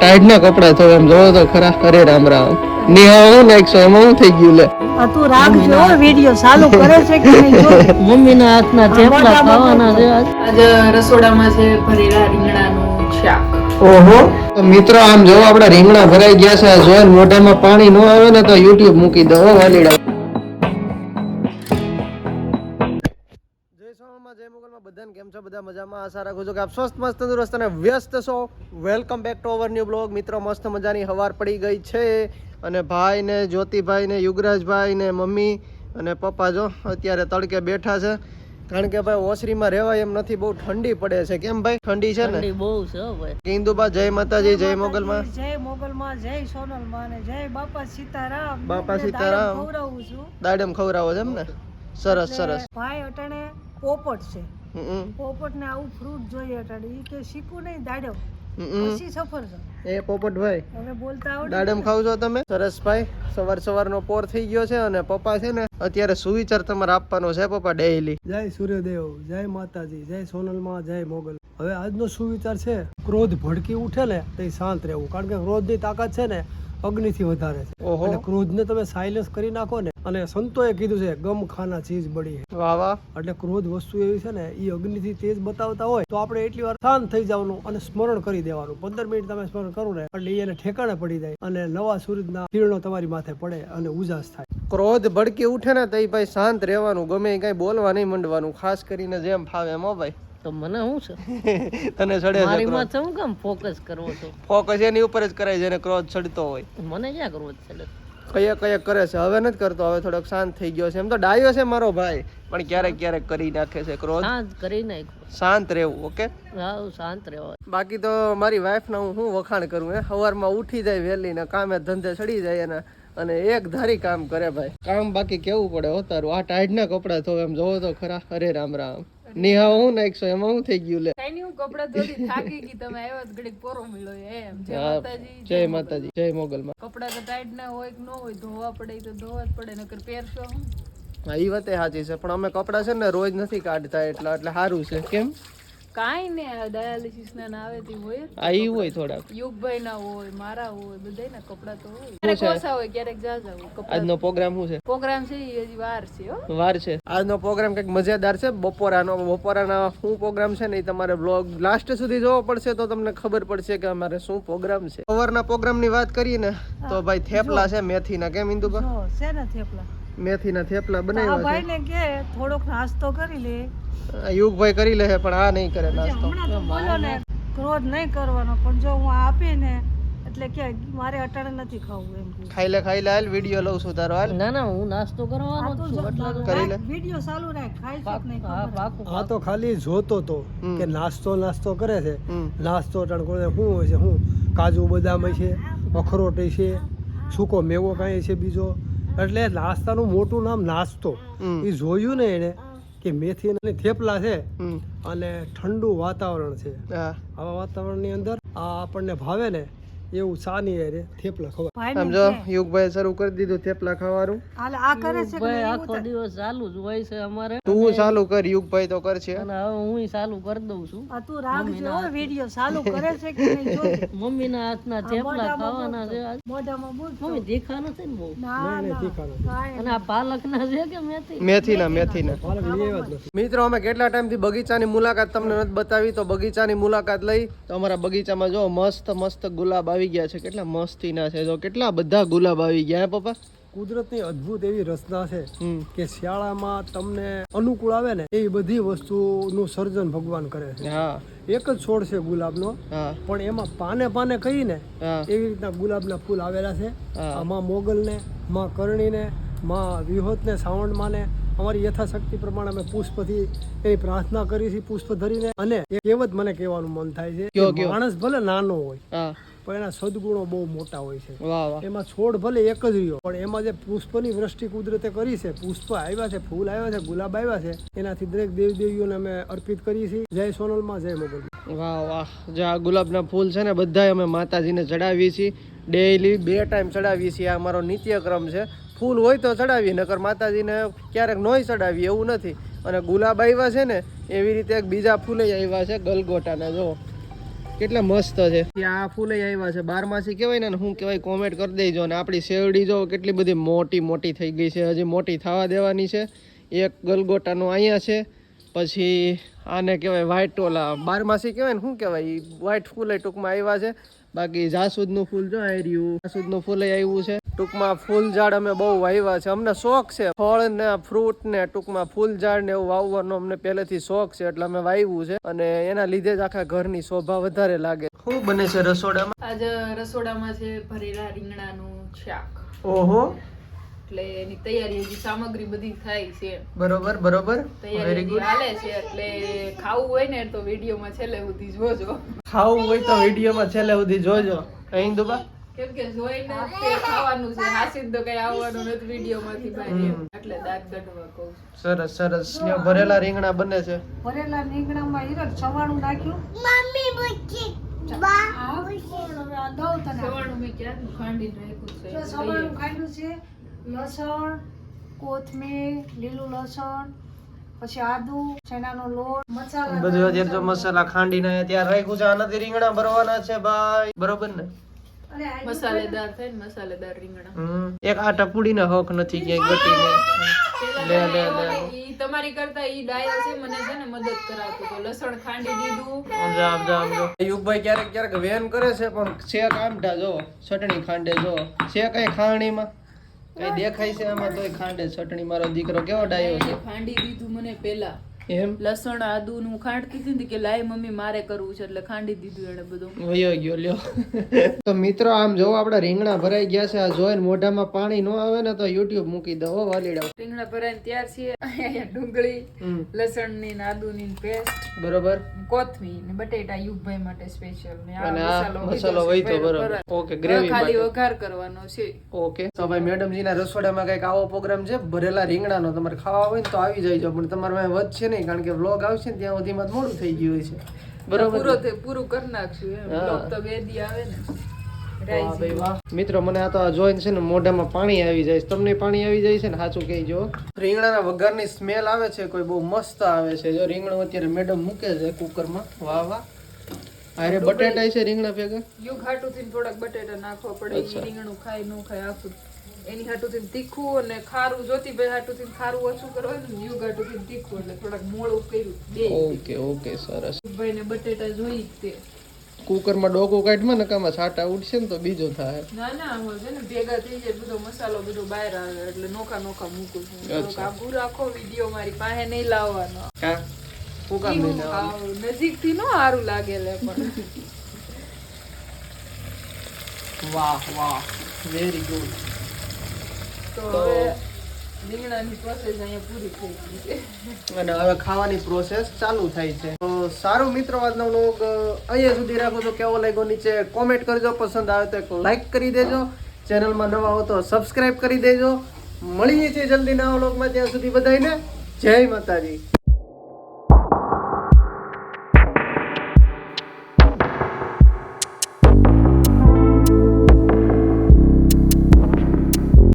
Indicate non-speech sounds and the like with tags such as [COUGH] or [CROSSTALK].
Tight ના કપડા થયો એમ જોવો તો ખરા. અરે રામ રામ. નિહા હું નાખશો એમાં હું થઈ ગયું લે. આ તું રાખજો વીડિયો ચાલુ કરે છે કે નહીં જો. મમ્મીના હાથના થેપલા ખાવાના છે આજ. રસોડામાં છે ભરેલા રીંગણાનું શાક. ઓહો. તો મિત્રો આમ જો આપડા રીંગણા ભરાઈ ગયા છે જો મોઢામાં પાણી ન આવે ને તો યુટ્યુબ મૂકી દો હો વાલીડા. બધા મજામાં? આશા રાખું છું કે આપ સ્વસ્થ મસ્ત તંદુરસ્ત અને વ્યસ્ત છો. Welcome back to our new blog મિત્રો મસ્ત મજાની હવાર પડી ગઈ છે અને ભાઈ ને જ્યોતિભાઈ ને યુગરાજભાઈ ને મમ્મી અને પપ્પા જો અત્યારે તડકે બેઠા છે. કારણ કે ભાઈ ઓસરીમાં રહેવાય એમ નથી બહુ ઠંડી પડે છે. કેમ ભાઈ? ઠંડી છે ને? બહુ છે ભાઈ. ઇન્દુબા જય માતાજી જય મોગલમાં? જય મોગલમાં જય સોનલમાં અને જય બાપા સીતારામ. બાપા સીતારામ. દાડમ ખવડાવું છું. દાડમ ખવડાવો છે એમ ને? સરસ સરસ. ભાઈ અટાણે પોપટ છે. પોપટ ને આવું ફ્રૂટ જોઈએ અટાણે ઈ કે શીખું નહીં દાડો. પછી સફરજન એ પોપટભાઈ હવે બોલતા આવડે. દાડમ ખાવ છો તમે? સરસ ભાઈ સવાર સવારનો પોર થઈ ગયો છે અને પપ્પા છે ને અત્યારે સુવિચાર તમારે આપવાનો છે પપ્પા ડેઈલી જય સૂર્યદેવ જય માતાજી જય સોનલમાં જય મોગલ. હવે આજનો સુવિચાર છે ક્રોધ ભડકી ઉઠે ને તે શાંત રહેવું. કારણ કે ક્રોધની તાકાત છે ને અગ્નિથી વધારે છે. અને ક્રોધને તમે સાયલેન્સ કરી નાખો ને અને સંતોએ કીધું છે ગમ ખાના ચીજ બળી વાહ વાહ. એટલે ક્રોધ વસ્તુ એવી છે ને એ અગ્નિથી તેજ બતાવતા હોય તો આપણે એટલી વાર શાંત થઈ જવાનું અને સ્મરણ કરી દેવાનું. પંદર મિનિટ તમે સ્મરણ કરો ને એટલે એને ઠેકાણે પડી જાય અને નવા સૂરજના કિરણો તમારી માથે પડે અને ઉજાસ થાય. ક્રોધ ભડકી ઉઠે ને તો ભાઈ શાંત રહેવાનું ગમે કઈ બોલવા નહીં મંડવાનું ખાસ કરીને જેમ ફાવે એમ ભાઈ. તો મને શું છે? [LAUGHS] તને ચડે છે મારી માં માથે કેમ ફોકસ કરવો તો ફોકસ એની ઉપર જ કરાય જેને ક્રોધ ચડતો હોય. મને ક્યાં ક્રોધ ચડે કયા કયા કરે છે હવે નથી કરતો હવે થોડોક શાંત થઈ ગયો છે. એમ તો ડાયો છે મારો ભાઈ પણ ક્યારેક ક્યારેક કરી નાખે છે ક્રોધ. શાંત કરી નાખ્યો. શાંત રહેવું ઓકે? હા શાંત રહેવા. બાકી તો મારી વાઈફના હું શું વખાણ કરું હે? સવારમાં ઉઠી જાય વહેલી ને કામે ધંધે ચડી જાય અને અને એક ધારી કામ કરે ભાઈ. કામ બાકી કેવું પડે હો તારું? આ ટાઈટના કપડાં તો એમ જોવો તો ખરા? અરે રામ રામ. નિહા હું નાખશો? એમાં હું થઈ ગયું લે. કઈ હું કપડા ધોતી થાકી ગઈ. તમે આવ્યા તો ઘડીક પોરો મળ્યો એમ. જય માતાજી જય માતાજી જય મોગલમાં. કપડા તો ટાઈટ ના હોય કે ન હોય ધોવા પડે તો ધોવા જ પડે નકર પહેરશો હું. હા એ વાતે સાચી છે પણ અમે કપડા છે ને રોજ નથી કાઢતા એટલા એટલે સારું છે. કેમ? કાંઈ ને ડાયાલિસિસ ના ના આવે તે હોય આ ઈ હોય થોડાક. યુગભાઈ ના હોય મારા હોય બધાય ના કપડા તો હોય. ક્યારેક ઓછા હોય ક્યારેક જાજા હોય કપડા. આજનો પ્રોગ્રામ શું છે? પ્રોગ્રામ છે ઈ હજી વાર છે હો. વાર છે. આજનો પ્રોગ્રામ કંઈક મજેદાર છે? બપોરાનો બપોરાના શું પ્રોગ્રામ છે ને એ તમારે બ્લોગ લાસ્ટ સુધી જોવો પડશે તો તમને ખબર પડશે કે અમારે શું પ્રોગ્રામ છે. સવારના પ્રોગ્રામની વાત કરીએ ને તો ભાઈ થેપલા છે મેથીના કેમ ઇન્દુબા? જો છે ને થેપલા? મેથીના થેપલા બનાવ્યા ભાઈ ને કે થોડોક નાસ્તો કરી લે. યુગ ભાઈ યુગભાઈ કરી લે પણ આ નહીં કરે નાસ્તો. બોલો ને ક્રોધ નહીં કરવાનો પણ જો હું આપી ને એટલે કે મારે અટાણે નથી ખાવું એમ ખાઈ લે ખાઈ લે હાલ વીડિયો લઉં છું તારો હાલ. ના ના હું નાસ્તો કરવાનો છું એટલે કરી લે. વીડિયો ચાલુ રાખ ખાઈ શક નહીં હા ખબર. આ તો ખાલી જોતો તો કે નાસ્તો નાસ્તો કરે છે. નાસ્તો ટાણ કરે શું હોય છે શું? કાજુ બદામ છે અખરોટ છે સૂકો મેવો કાંઈ છે બીજો? એટલે નાસ્તાનું મોટું નામ નાસ્તો. એ જોયું ને એને કે મેથી અને થેપલા છે અને ઠંડુ વાતાવરણ છે. આવા આવા વાતાવરણની અંદર આ આપણને ભાવે ને એવું સાની રે થેપલા ખવા. સમજો યુગભાઈ શરૂ કરી દીધું થેપલા ખાવાનું. હાલ આ કરે છે ભાઈ આખો દિવસ ચાલુ જ હોય છે અમારે. તું ચાલુ કર યુગભાઈ તો કરશે. અને હવે હું ચાલુ કરી દઉં છું. આ તું રાખજો વિડિયો ચાલુ કરે છે કે નહીં જોજે. [LAUGHS] મમ્મીના હાથના થેપલા ખાવાના છે મોઢામાં બોલ મમ્મી દેખા નથી ને બહુ? ના ના દેખા નથી અને આ પાલકના છે કે મેથી? મેથીના મેથીના. પાલક જ નથી. મિત્રો અમે કેટલા ટાઈમથી બગીચાની મુલાકાત તમને નથી બતાવી તો બગીચાની મુલાકાત લઈ તો અમારા બગીચામાં જો મસ્ત મસ્ત ગુલાબ આવી ગયા છે. કેટલા મસ્તીના છે. જો કેટલા બધા ગુલાબ આવી ગયા પપ્પા. કુદરતની અદ્ભુત એવી રચના છે કે શિયાળામાં તમને અનુકૂળ આવે ને એવી બધી વસ્તુનું સર્જન ભગવાન કરે છે. એક જ છોડ છે ગુલાબનો. પણ એમાં પાને પાને કહીને એવી રીતના ગુલાબના ફૂલ આવેલા છે. આમાં માં મોગલને માં કરણીને માં વિહોતને શ્રાવણમાંને અમારી યથાશક્તિ પ્રમાણે અમે પુષ્પથી એની પ્રાર્થના કરી છે પુષ્પ ધરીને. અને એવત કહેવત મને કહેવાનું મન થાય છે? માણસ ભલે નાનો હોય પણ એના સદગુણો બહુ મોટા હોય છે. એમાં છોડ ભલે એક જ રહ્યો પણ એમાં જે પુષ્પની વૃષ્ટિ કુદરતે કરી છે પુષ્પ આવ્યા છે ફૂલ આવ્યા છે ગુલાબ આવ્યા છે એનાથી દરેક દેવી દેવીઓને અમે અર્પિત કરીએ છીએ. જય સોનલમાં જય મોગલ વાહ વાહ. જે આ ગુલાબના ફૂલ છે ને બધા અમે માતાજીને ચડાવીએ છીએ. ડેઈલી બે ટાઈમ ચડાવીએ છીએ. આ અમારો નિત્યક્રમ છે. ફૂલ હોય તો ચડાવીએ નકર માતાજીને ક્યારેક નોય ચડાવીએ એવું નથી. અને ગુલાબ આવ્યા છે ને એવી રીતે એક બીજા ફૂલે આવ્યા છે ગલગોટાના જો. કેટલા મસ્ત છે. આ ફૂલે આવ્યા છે. બારમાસી કહેવાય ને શું કહેવાય કોમેન્ટ કરી દેજો. અને આપણી શેરડી જો કેટલી બધી મોટી મોટી થઈ ગઈ છે. હજી મોટી થવા દેવાની છે. એક ગલગોટાનું અહીંયા છે. પછી આને કહેવાય વ્હાઈટ ઓલા. બારમાસી કહેવાય ને શું કહેવાય વ્હાઈટ ફૂલે ટૂંકમાં આવ્યા છે. બાકી જાસૂદનું ફૂલ જો આવી રહ્યું જાસૂદનું ફૂલ આવ્યું છે. ટૂંકમાં ફૂલ ઝાડ અમે બહુ વાવ્યા છે. અમને શોખ છે. ફળ ને ફ્રૂટ ને ટૂંકમાં ફૂલ ઝાડ ને એવું વાવવાનો અમને પહેલેથી શોખ છે એટલે અમે વાવ્યું છે. અને એના લીધે જ આખા ઘરની શોભા વધારે લાગે. શું બને છે રસોડામાં? આજે રસોડામાં છે ભરેલા રીંગણાનું શાક. ઓહો. એટલે એની તૈયારી હજી સામગ્રી બધી થાય છે. બરોબર બરોબર. વેરી ગુડ હાલે છે એટલે ખાવું હોય ને તો વિડીયોમાં છેલ્લે સુધી જોજો. ખાવું હોય તો વિડીયોમાં છેલ્લે સુધી જોજો. અહીં દુબા કેમ કે જોઈને ખાવાનું છે હાસીન તો કઈ આવવાનું નથી વિડીયોમાંથી બહાર. એટલે દાંત કાઢવા કહું સરસ સરસ. લ્યો, ભરેલા રીંગણા બને છે. ભરેલા રીંગણામાં હીરક સવાણું નાખ્યું. આ દઉં તને. સવારનું મેં ક્યાં ખાંડી રાખ્યું છે? સવાણું ખાંડ્યું છે. લસણ કોથમીર લીલું લસણ પછી આદુ ચણાનો લોટ મસાલા બધું અત્યારે જો મસાલા. ખાંડીને ત્યાં રાખ્યું છે. આનાથી રીંગણા ભરવાના છે ભાઈ. બરોબર ને? મસાલેદાર થાય ને મસાલેદાર રીંગણા. એક આ ટપુડીને હક નથી ક્યાંય ગટીને. લે લે લે. તમારી કરતા ઈ ડાયો છે મને છે ને મદદ કરાવતો તો લસણ ખાંડી દીધું. આમ જા, આમ જો. યુગભાઈ ક્યારેક ક્યારેક વેન કરે છે પણ છે કામઢા જો ચટણી ખાંડે જો. છે કઈ ખાણીમાં? કઈ દેખાય છે આમાં તોય ખાંડે ચટણી મારો દીકરો કેવો ડાયો છે? ખાંડી દીધું મને પેલા એમ? લસણ આદુ નું ખાંડતી હતી કે લાય મમ્મી મારે કરવું છે એટલે ખાંડી દીધું એને બધું. વયો ગયો લ્યો. [LAUGHS] તો મિત્રો આમ જો આપડા રીંગણા ભરાઈ ગયા છે આ જોઈને મોઢામાં પાણી ન આવે ને તો યુટ્યુબ મૂકી દો હો વાલીડા રીંગણા ભરાઈને તૈયાર છે ડુંગળી લસણની ને આદુ ની પેસ્ટ બરોબર. કોથમીર ને બટેટા યુગભાઈ માટે સ્પેશિયલ ને આ મસાલો છે વહીતો ભેરો બરોબર. ઓકે ગ્રેવી ખાલી વઘાર કરવાનો છે. ઓકે. તો ભાઈ મેડમજીના રસોડામાં કંઈક આવો પ્રોગ્રામ છે? ભરેલા રીંગણાનો તમારે ખાવા હોય ને તો આવી જઈજો પણ તમારે વાંહે વધશે નહીં કારણ કે વ્લોગ આવશે ને ત્યાં સુધીમાં મોડું થઈ ગયું છે. બરોબર. પૂરું કરી નાખશું એમ. તો બે દી આવે ને. મિત્રો મને આ તો આ જોઈને છે ને મોઢામાં પાણી આવી જાય તમને પાણી આવી જાય છે ને? સાચું કહેજો. રીંગણાના વઘારની સ્મેલ આવે છે કોઈ બહુ મસ્ત આવે છે. જો રીંગણું અત્યારે મેડમ મૂકે છે કુકરમાં વાહ વાહ. અરે બટેટા છે રીંગણા ભેગા? યુ ઘાટું થી થોડાક બટેટા નાખવા પડે રીંગણું ખાય ન ખાય આખું એની હાટુથી તીખું અને ખારું જોતી ભાઈ હાટુથી ખારું ઓછું કરવાનું ને યુગ હાટુથી તીખું એટલે થોડાક મોળું કર્યું બે. ઓકે ઓકે સરસ. ભાઈ ને બટેટા જોઈ તે. કુકરમાં ડોકો કાઢમાં નકામાં છાટા ઉડશે ને તો બીજો થાય. ના ના છે ને ભેગા થઈ જાય બધો મસાલો બધો બહાર આવે એટલે નોખા નોખા મૂકું છું. કાબુ રાખો વીડિયો મારી પાસે નહીં લાવવાનો. હા? હું નહીં નજીકથી નો સારું લાગે લે પણ. વાહ વાહ. વેરી ગુડ તો રીંગણાની પ્રોસેસ અહીંયા પૂરી થઈ ગઈ છે. અને હવે ખાવાની પ્રોસેસ ચાલુ થાય છે. તો સારું મિત્રો આજનો વ્લોગ અહીંયા સુધી રાખો તો કેવો લાગ્યો નીચે કોમેન્ટ કરજો પસંદ આવે તો એક લાઈક કરી દેજો. ચેનલમાં નવા હો તો સબસ્ક્રાઈબ કરી દેજો. મળીએ છીએ જલ્દી નવા વ્લોગમાં ત્યાં સુધી બધાને જય માતાજી.